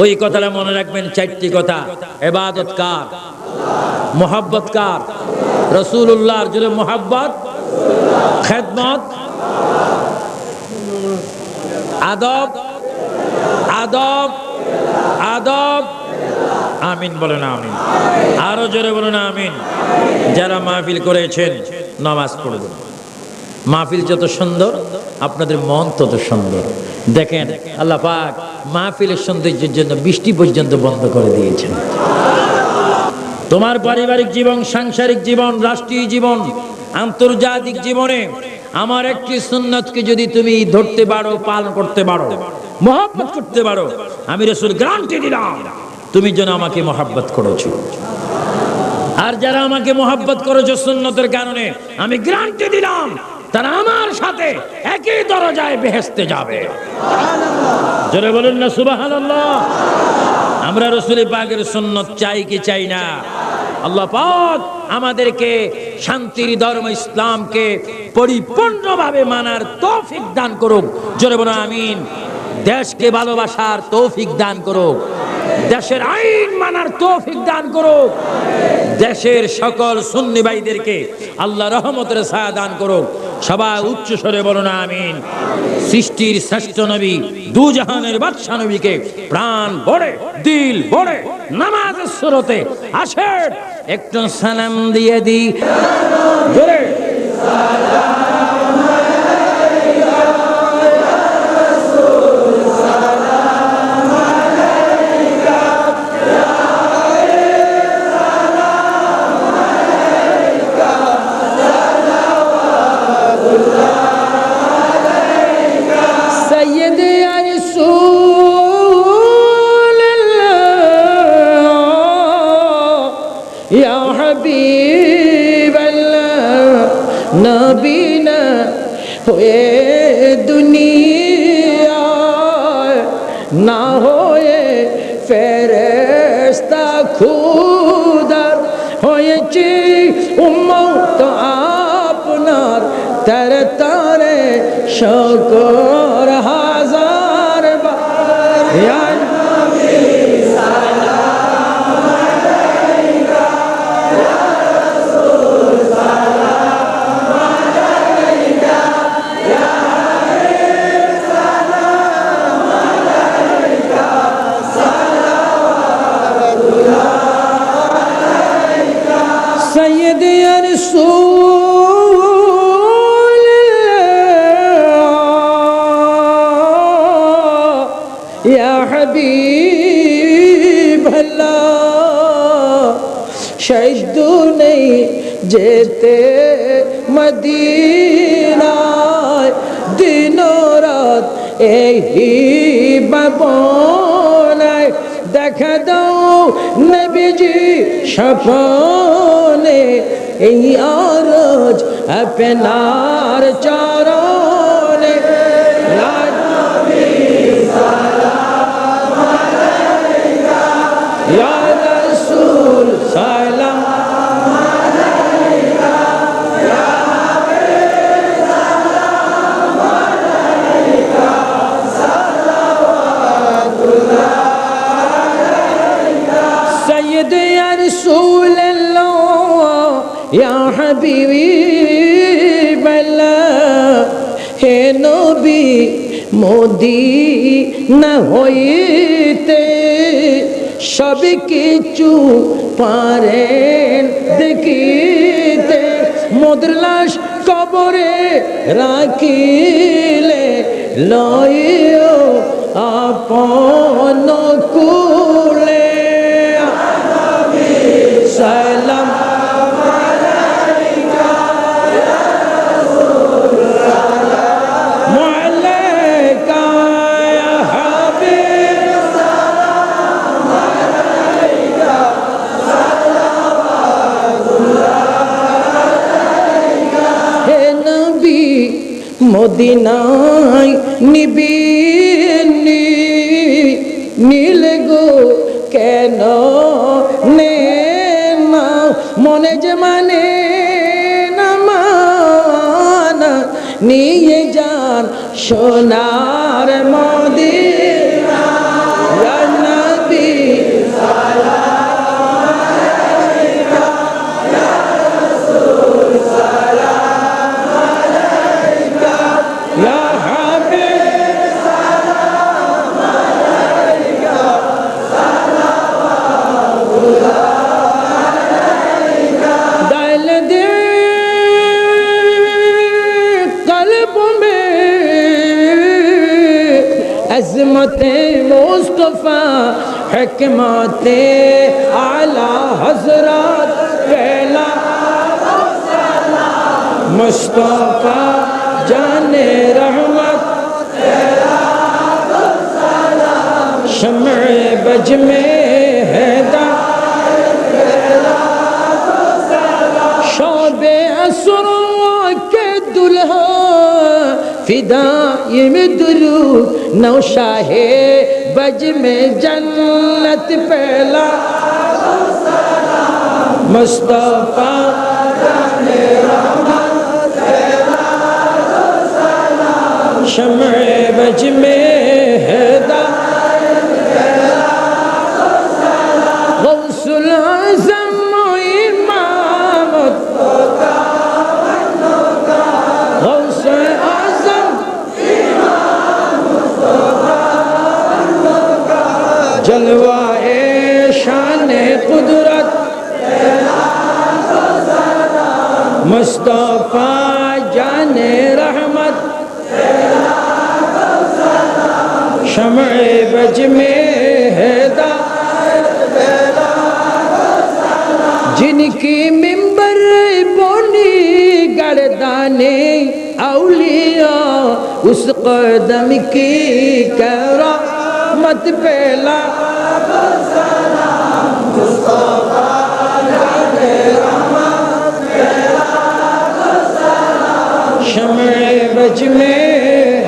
ওই কথাটা মনে রাখবেন, চারটি কথা। এবাদত কার মোহাব্বত কার রসুল্লাহর জন্য মোহাব্বত, খেদমত, আদব আদব আদব, আমিন বলে না আমিন। আরও জোরে বলে না আমিন। যারা মাহফিল করেছেন, নামাজ পড়বেন। মাহফিল যত সুন্দর, আপনাদের মন তত সুন্দর। দেখেন, আল্লাহ পাক মাহফিলের সৌন্দর্যের জন্য বৃষ্টি পর্যন্ত বন্ধ করে দিয়েছেন। তোমার পারিবারিক জীবন, সাংসারিক জীবন, রাষ্ট্রীয় জীবন, আন্তর্জাতিক জীবনে আমার একটি সুন্নতকে যদি তুমি ধরতে পারো, পালন করতে পারো, মহাব্বত করতে পারো, আমি রসুল গ্রান্টি দিলাম। তুমি যেন আমাকে মহাব্বত করেছ। আর যারা আমাকে মহাব্বত করেছ সুন্নতের কারণে, আমি গ্রান্টি দিলাম। তারা আমার সাথে একই দরজায় বেহেস্তে যাবে। জোরে বলুন না আমরা রসুল পাকের সুন্নত চাই কি চাই না? আল্লাহ পাক আমাদেরকে শান্তির ধর্ম ইসলামকে পরিপূর্ণভাবে মানার তৌফিক দান করুক। জোরে বলো আমিন। দেশকে ভালোবাসার তৌফিক দান করুক। দেশের আইন মানার তৌফিক দান করুক। দেশের সকল সুন্নি ভাইদেরকে আল্লাহ রহমতের সাহা দান করুক। সবাই উচ্চ স্বরে বলো না আমিন। সৃষ্টির শ্রেষ্ঠ নবী দু জাহানের বাদশাহ নবীকে প্রাণ ভরে, দিল ভরে নামাজ স্রোতে আসে একটু সালাম দিয়ে দিই। জোরে সালাম হাবিবাল্লাহ, নবীনা হয়ে দুনিয়া না হয়ে ফেরেস্তা খুদার হয়েছি। উম্মত আপনার তার তারে শকর হাজার বা সাধ্য নেই যেতে মদিনায়। দিন রাত এই বাপনায় দেখা দাও নবীজি সপনে এই আরজ আপনার চা হাবিবি, বেলা, হে নবী মোদি না হইতে সব কিছু পারেন দেখিতে। মোদের কবরে রাখিলে লয় আপন কুলে। সালাম মদিনায় নিবি নীল গো কেন নে মনে যে মানে নিয়ে যান সোনার মদিনা صفت مصطفیٰ حکماتِ اعلی حضرات پہلا مصطفیٰ جانِ رحمت شمع شمعِ بجمِ حیدہ فدائم درو نو شاہ بج میں جنت پہلا مصطفیٰ شمع بج میں مصطفیٰ جان رحمت، شمع بج میں جن کی ممبر بونی گردانے اولیاء اس قدم کی کرامت پہلا مصطفیٰ بج میں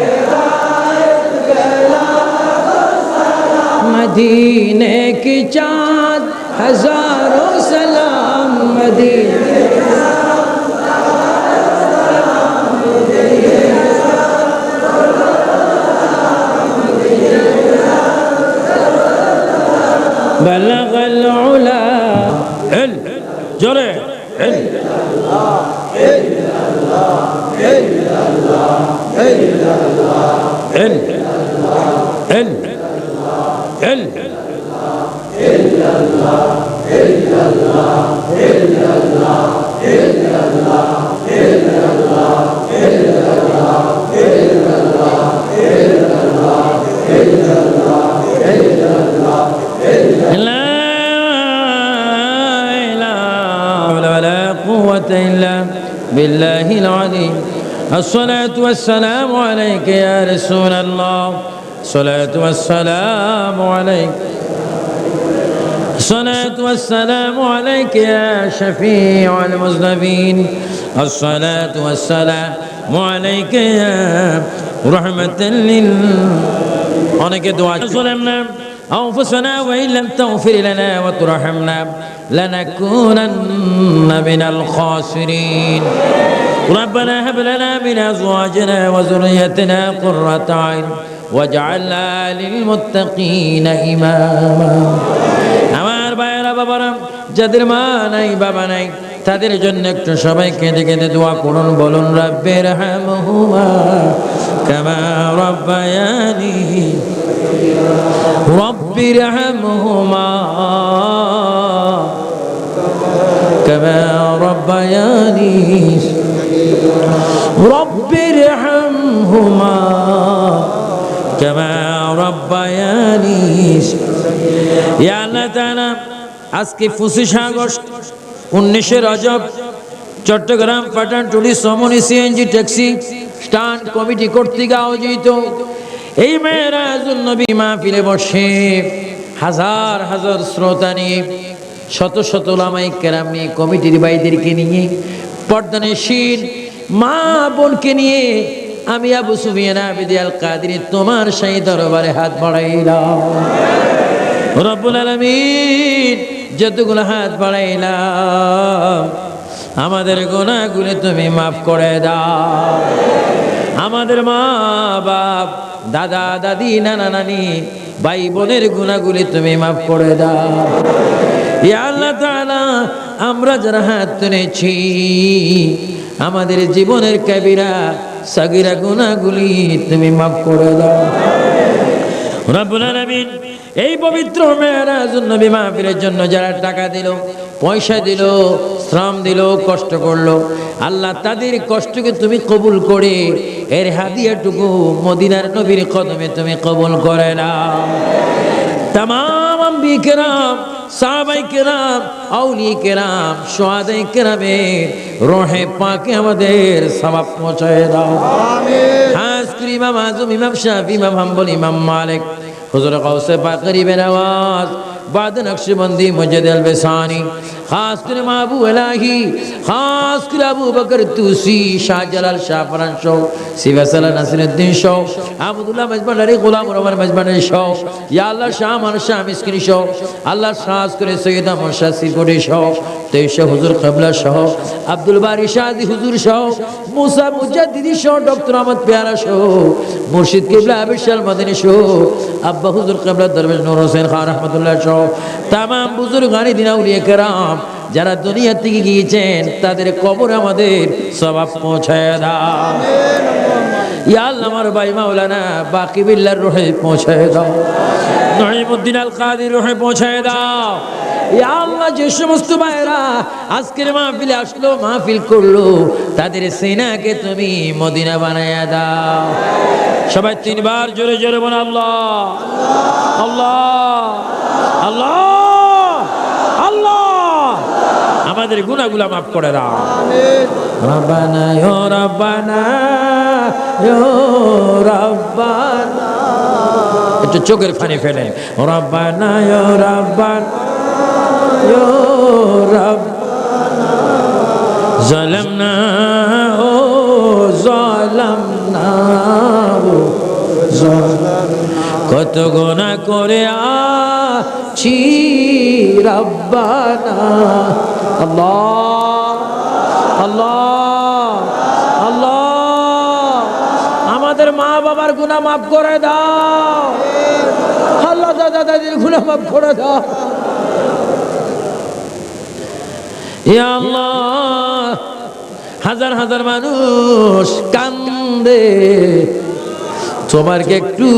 مدینے کی چاند ہزاروں سلام مدینے الصلاة والسلام عليك يا رسول الله الصلاة والسلام عليك الصلاة والسلام عليك يا شفيع المذنبين الصلاة والسلام عليك يا رحمة لل অনেকে দোয়া ظلمنا أنفسنا وإن لم تغفر لنا وترحمنا لنكونن من الخاسرين ربنا هب لنا من أزواجنا وذريتنا قرة عين واجعلنا للمتقين إماما আমার ভাইয়েরা বাবারা যাদের মা নাই বাবা নাই তাদের জন্য একটু সবাই কেঁদে কেঁদে দোয়া করুন বলুন রব্বের হামহুমা কামা রব্বায়ানি রব্বির হামহুমা كما ربياني رب ارحمهما كما ربياني يا الله تعالى আজকে পঁচিশ আগস্ট উনিশে রজব Chittagong Pathantuli Samani CNG taxi stand committee কর্তৃক আয়োজিত এই মেয়েরাজুল নবী মাহফিলে বসে হাজার হাজার শ্রোতা নিয়ে শত শত লামাই কেরাম নিয়ে কমিটির ভাইদেরকে নিয়ে পর্দানেশীল মা বোনকে নিয়ে আমি আবু সুফিয়ান আবিদি আল কাদির তোমার সেই দরবারে হাত বাড়াইলাম। রব্বুল আলামিন যতগুলো হাত বাড়াইলাম, আমাদের গোনাগুলো তুমি মাফ করে দাও। আমাদের মা বাপ দাদা, দাদি, নানা, নানি, ভাই, বোনের গুণাগুলি তুমি মাফ করে দাও। আমরা যারা হাত তুলেছি, আমাদের জীবনের কাবিরা, সাগিরা গুণাগুলি তুমি মাফ করে দাও। এই পবিত্র মেয়েরাজ নবী মাহফিলের জন্য যারা টাকা দিল, পয়সা দিল, শ্রম দিল, কষ্ট করল, আল্লাহ তাদের কষ্টকে তুমি কবুল করে, এর হাদিয়াটুকু মদিনার নবীর কদমে তুমি কবুল করে নাও। কেরাম সাহাবাই কেরাম আউলি কেরাম সোয়াদাই কেরামের রহে পাকে আমাদের সবাব পৌঁছায় দাও খাস করে ইমাম আজম ইমাম শাফি ইমাম হাম্বল ইমাম মালিক হুজুর কাউসে পাকরি বেনাওয়াজ بعد নকশবন্দি মসজিদ আল বেসানি খাস করে মাহবু এলাহি খাস করে আবু বকর তুসি শাহজালাল শাহফরান শো সিভাসালা নাসিরুদ্দিন শো আবদুল্লাহ মজবানারি গোলাম রহমান মজবানারি শো ইয়া আল্লাহ শাহ মানুষ শাহ মিসকিনি শো আল্লাহ খাস করে সৈয়দ আমর শাহ সিরকোটি শো তেইশে হুজুর কবলা সহ আব্দুল বারি শাহদি হুজুর সহ মুসা মুজাদ্দিদি সহ ডক্টর আহমদ পেয়ারা সহ মুর্শিদ কিবলা আবিশাল মাদিনী সহ আব্বা হুজুর কবলা দরবেশ নূর হোসেন খান রহমতুল্লাহ সহ তামাম বুজুর্গ গানি দিনা উলিয়ে কেরাম যারা দুনিয়া থেকে গিয়েছেন, তাদের কবর আমাদের সবাব পৌঁছায় দাও। ইয়াল আমার ভাই মাওলানা বাকি বিল্লার রোহে পৌঁছায় দাও। নঈমুদ্দিন আল কাদির রোহে পৌঁছায় দাও। আল্লাহ যে সমস্ত ভাইরা আজকের মাহফিলে আসলো, মাহফিল করল, তাদের সেনাকে তুমি মদিনা বানায়া দাও। সবাই তিনবার জোরে জোরে আল্লাহ আল্লাহ আল্লাহ আল্লাহ। আমাদের গুনাহগুলা মাফ করে দাও। রব্বানা ইয়া রব্বানা ইয়া রব্বানা। একটু চোখের ফানি ফেলে। রব্বানা ইয়া রব্বানা ইয়া রব্বানা। কত গোনা করে আছি রব্বানা। আল্লাহ আল্লাহ আল্লাহ। আমাদের মা বাবার গুনাহ মাফ করে দাও। আল্লাহ দাদা দাদির গুনাহ মাফ করে দাও। ইয়া আল্লাহ, হাজার হাজার মানুষ কান্দে। তোমার কি একটু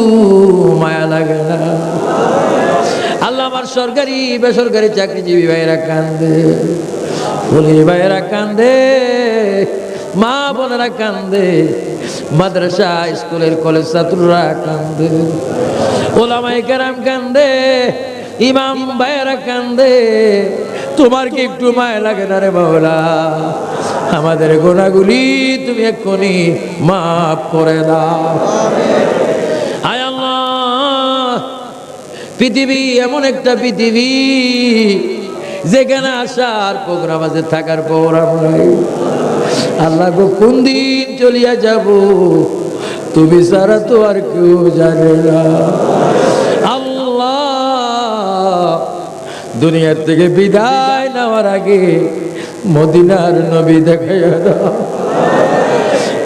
মায়া লাগে না? আমার সরকারি, বেসরকারি চাকরিজীবী ভাইয়েরা কান্দে। পুলিশ ভাইয়েরা কান্দে, মা বোনেরা কান্দে, মাদ্রাসা, স্কুলের কলেজ ছাত্ররা কান্দে। ওলামাই কেরাম কান্দে, ইমাম ভাইয়েরা কান্দে। তোমার কি একটু মায়া লাগে না রে বাবলা আমাদের গোনাগুলি তুমি এক্ষুনি মাফ করে দাও আয় আল্লাহ পৃথিবী এমন একটা পৃথিবী যেখানে আসার প্রোগ্রাম আছে, থাকার প্রোগ্রাম আল্লাহ গো, কোন দিন চলিয়া যাব? তুমি সারা তো আর কেউ জানে না। দুনিয়ার থেকে বিদায় নেওয়ার আগে মদিনার নবী দেখাইয়া দাও।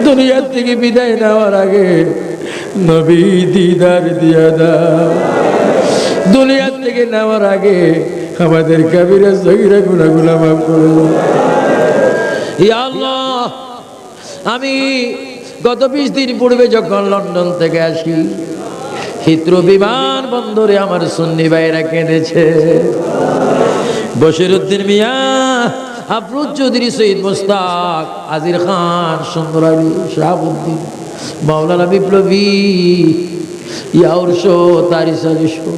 দুনিয়ার থেকে বিদায় নেওয়ার আগে নবী দিদার দিয়া দাও। দুনিয়ার থেকে নেওয়ার আগে আমাদের কাবিরা সহিরা গুণাগুলা মাফ করে আমি গত বিশ দিন পূর্বে যখন লন্ডন থেকে আসি, হিত্রু বিমান বন্দরে আমার সুন্নি ভাইরা কেঁদেছে। বশিরুদ্দিন মিয়া, আফরুজ চৌধুরী, সৈয়দ মুস্তাক আজির খান, সুন্দর আলী, শাহাবুদ্দিন, মাওলানা বিপ্লবী, ইয়াউর শো তারিসালি শো।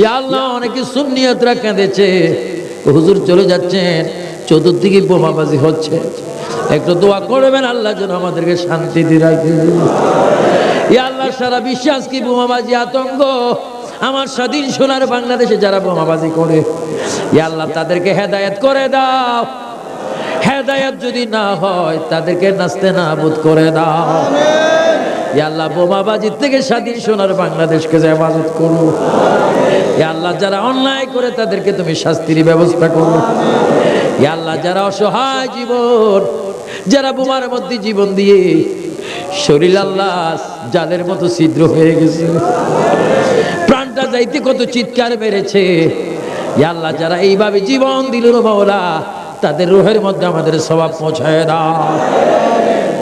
ইয়া অনেকে সুন্নিয়তরা কেঁদেছে। হুজুর চলে যাচ্ছেন, চতুর্দিকে বোমাবাজি হচ্ছে। একটু দোয়া করবেন, আল্লাহ যেন আমাদেরকে শান্তিতে রাখে ইয়া আল্লাহ, সারা বিশ্বাস কি বোমাবাজি আতঙ্ক? আমার স্বাধীন সোনার বাংলাদেশে যারা বোমাবাজি করে ইয়া আল্লাহ, তাদেরকে হেদায়েত করে দাও। হেদায়েত যদি না হয়, তাদেরকে নাচতে না বোধ করে দাও। আল্লাহ বোমাবাজির থেকে স্বাধীন সোনার বাংলাদেশকে হেফাজত করো। আল্লাহ, যারা অন্যায় করে তাদেরকে তুমি শাস্তির ব্যবস্থা করো। আল্লাহ, যারা অসহায় জীবন, যারা বোমার মধ্যে জীবন দিয়ে শরীর আল্লাহ জালের মতো ছিদ্র হয়ে গেছে। প্রাণটা যাইতে কত চিৎকার বেড়েছে। আল্লাহ, যারা এইভাবে জীবন দিল মাওলা, তাদের রোহের মধ্যে আমাদের স্বভাব পৌঁছায় দাও।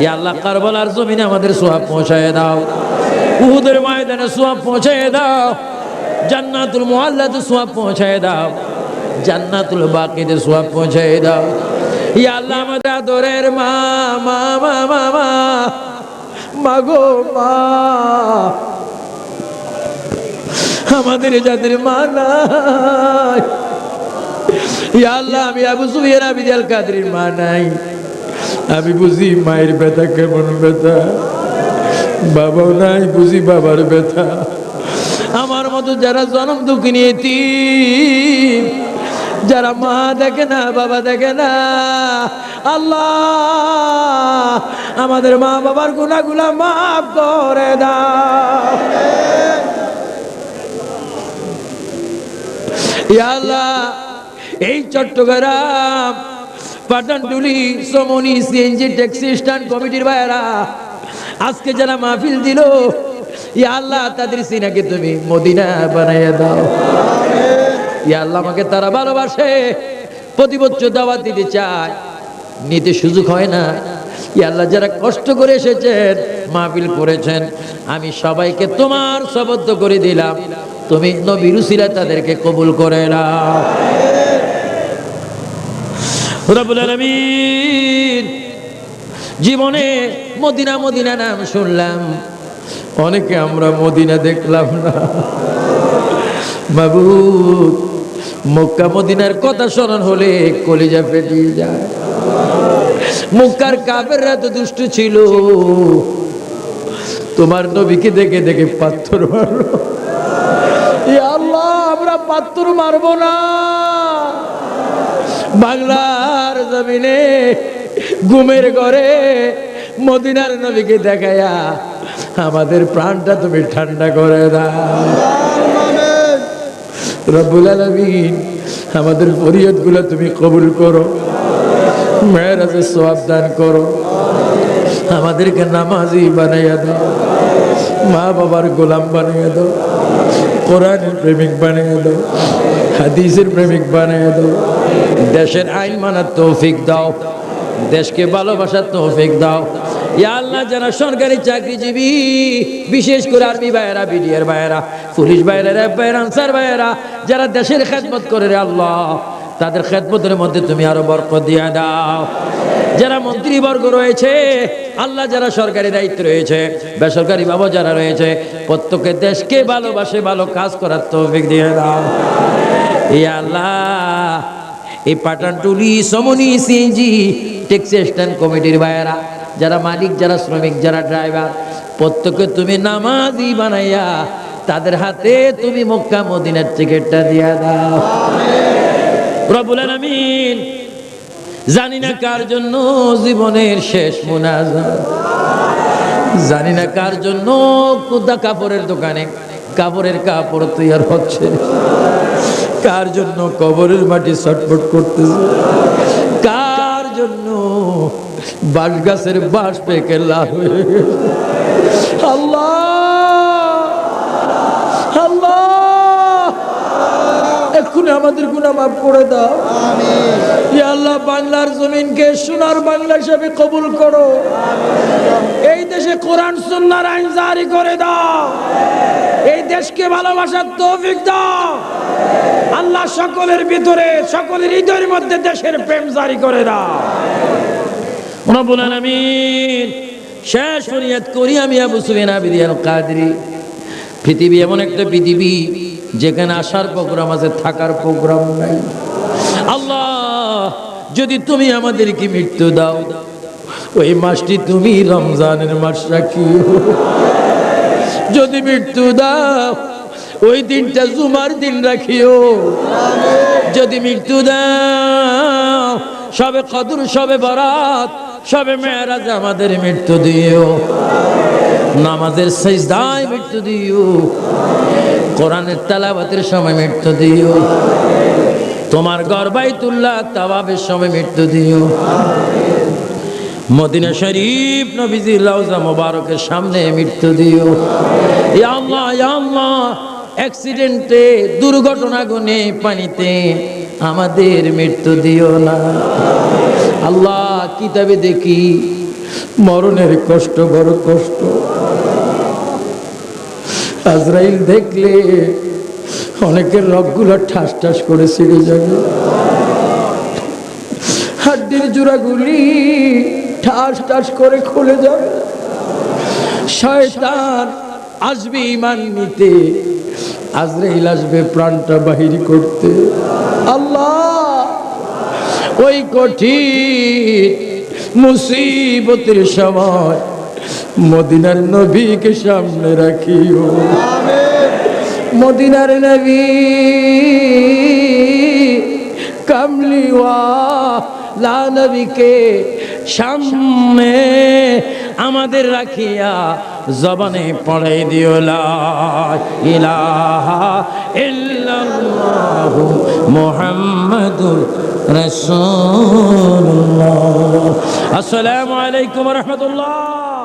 ইয়া আল্লাহ, কারবালার জমিনে আমাদের সোয়াব পৌঁছায় দাও। উহুদের ময়দানে সোয়াব পৌঁছায় দাও। জান্নাতুল মুআল্লাতে সোয়াব পৌঁছায় দাও। জান্নাতুল বাকিতে সোয়াব পৌঁছায় দাও। ইয়া আল্লাহ, আমাদের আদরের মা মা মা মা মা মাগো মা। আমাদের যাদের মা নাই। ইয়া আল্লাহ, আমি আবু সুফিয়ান আবিদ আল কাদরির মা নাই। আমি বুঝি মায়ের ব্যথা কেমন ব্যথা? বাবাও নাই, বুঝি বাবার ব্যথা। আমার মতো যারা জনম দুঃখী নিয়েছি যারা মা দেখে না, বাবা দেখে না, আল্লাহ আমাদের মা বাবার গুণাগুলা মাফ করে ইয়া আল্লাহ, এই Chittagong Pathantuli Samani CNG taxi stand কমিটির ভাইয়েরা, আজকে যারা মাহফিল দিল, ইয়া আল্লাহ তাদের সিনাকে তুমি মদিনা বানাইয়া দাও। ইয়া আল্লাহ আমাকে তারা ভালোবাসে, প্রতি বছর দাওয়াত দিতে চায়, নিতে সুযোগ হয় না। আল্লাহ যারা কষ্ট করে এসেছেন, মাহফিল করেছেন, আমি সবাইকে তোমার শবদ্ধ করে দিলাম, তুমি নবী রুসিলা তাদেরকে কবুল করে নাও। রব্বুল আলামিন। জীবনে মদিনা মদিনা নাম শুনলাম। অনেকে আমরা মদিনা দেখলাম না। বাবু, মক্কা, মদিনার কথা স্মরণ হলে কলিজা ফেটিয়ে যায়। মক্কার কাফেররা তো দুষ্ট ছিল। তোমার নবীকে দেখে দেখে পাথর মারো আল্লাহ, আমরা পাথর মারবো না। বাংলার জমিনে ঘুমের ঘরে মদিনার নবীকে দেখায়া আমাদের প্রাণটা তুমি ঠান্ডা করে দাও। রব্বুল আলামিন, আমাদের তুমি কবুল করো মেয়েরাজে সওয়াব দান করো, আমাদেরকে নামাজি বানাইয়া দাও, মা বাবার গোলাম বানিয়ে দাও, কোরআনের প্রেমিক বানিয়ে দাও, হাদিসের প্রেমিক বানিয়ে দাও দেশের আইন মানার তৌফিক দাও, দেশকে ভালোবাসার তৌফিক দাও। আল্লাহ, যারা সরকারি চাকরিজীবী, বিশেষ করে আর্মি পুলিশ যারা দেশের খেদমত করে আল্লাহ, তাদের খেদমতের মধ্যে তুমি আরও বরকত দিয়ে দাও। যারা মন্ত্রীবর্গ রয়েছে, আল্লাহ যারা সরকারি দায়িত্ব রয়েছে, বেসরকারি বাবা যারা রয়েছে, প্রত্যেকে দেশকে ভালোবাসে, ভালো কাজ করার তৌফিক দিয়ে দাও। ইয়া আল্লাহ এই Pathantuli Samani, CNG taxi stand কমিটির ভাইয়েরা, যারা মালিক, যারা শ্রমিক, যারা ড্রাইভার প্রত্যেকে তুমি নামাজি বানাইয়া তাদের হাতে তুমি মক্কা মদিনার টিকিটটা দিয়া দাও। রবুল আলামিন, জানি না কার জন্য জীবনের শেষ মুনাজাত। জানি না কার জন্য কুদা কাপড়ের দোকানে কাপড়ের কাপড় তৈরি হচ্ছে। কার জন্য কবরের মাটি ছটফট করতেছে? কার জন্য বাঁশ গাছের বাঁশ পেকে লাল হয়ে আল্লাহ! আল্লাহ! এক্ষুনি আমাদের গুণা মাফ করে দাও। আল্লাহ বাংলার জমিনকে সোনার বাংলা হিসাবে কবুল করো। এই দেশে কোরআন সুন্নার আইন জারি করে দাও। এই দেশকে ভালোবাসার তৌফিক দাও। আল্লাহ সকলের ভিতরে, সকলের হৃদয়ের মধ্যে দেশের প্রেম জারি করে দাও। শেষ করি আমি আবু কাদরি পৃথিবী এমন একটা পৃথিবী, যেখানে আসার প্রোগ্রাম আছে, থাকার প্রোগ্রাম নাই। আল্লাহ, যদি তুমি আমাদেরকে মৃত্যু দাও, ওই মাসটি তুমি রমজানের মাস রাখিও। যদি মৃত্যু দাও ওই দিনটা জুমার দিন রাখিও। যদি মৃত্যু দাও, সবে কদর, সবে বরাত, সবে মেয়েরাজ আমাদের মৃত্যু দিও। নামাজের সেজদায় মৃত্যু দিও। কোরআনের তালাবাতের সময় মৃত্যু দিও। তোমার গর্বাইতুল্লাহ তাবাবের সময় মৃত্যু দিও। মদিনা শরীফ নবীজির লাউজা মোবারকের সামনে মৃত্যু দিও। আল্লাহ আল্লাহ অ্যাক্সিডেন্টে দুর্ঘটনা গুনে পানিতে আমাদের মৃত্যু দিও না। আল্লাহ কিতাবে দেখি, মরণের কষ্ট বড় কষ্ট। আজরাইল দেখলে অনেকের রগগুলো ঠাস ঠাস করে ছিঁড়ে যাবে। হাড্ডির জোড়াগুলি ঠাস ঠাস করে খুলে যাবে। শয়তান আসবে ইমান নিতে। আজরাইল আসবে প্রাণটা বাহির করতে। আল্লাহ, ওই কঠিন মুসিবতের সময় মদিনার নবীকে সামনে রাখিও। মদিনার নবী কামলিওয়া, লা নবীকে সামনে আমাদের রাখিয়া জবানে পড়াই দিও ইহু ইল্লাল্লাহু মুহাম্মাদুর রাসূলুল্লাহ। আসসালামু আলাইকুম ওয়া রাহমাতুল্লাহ।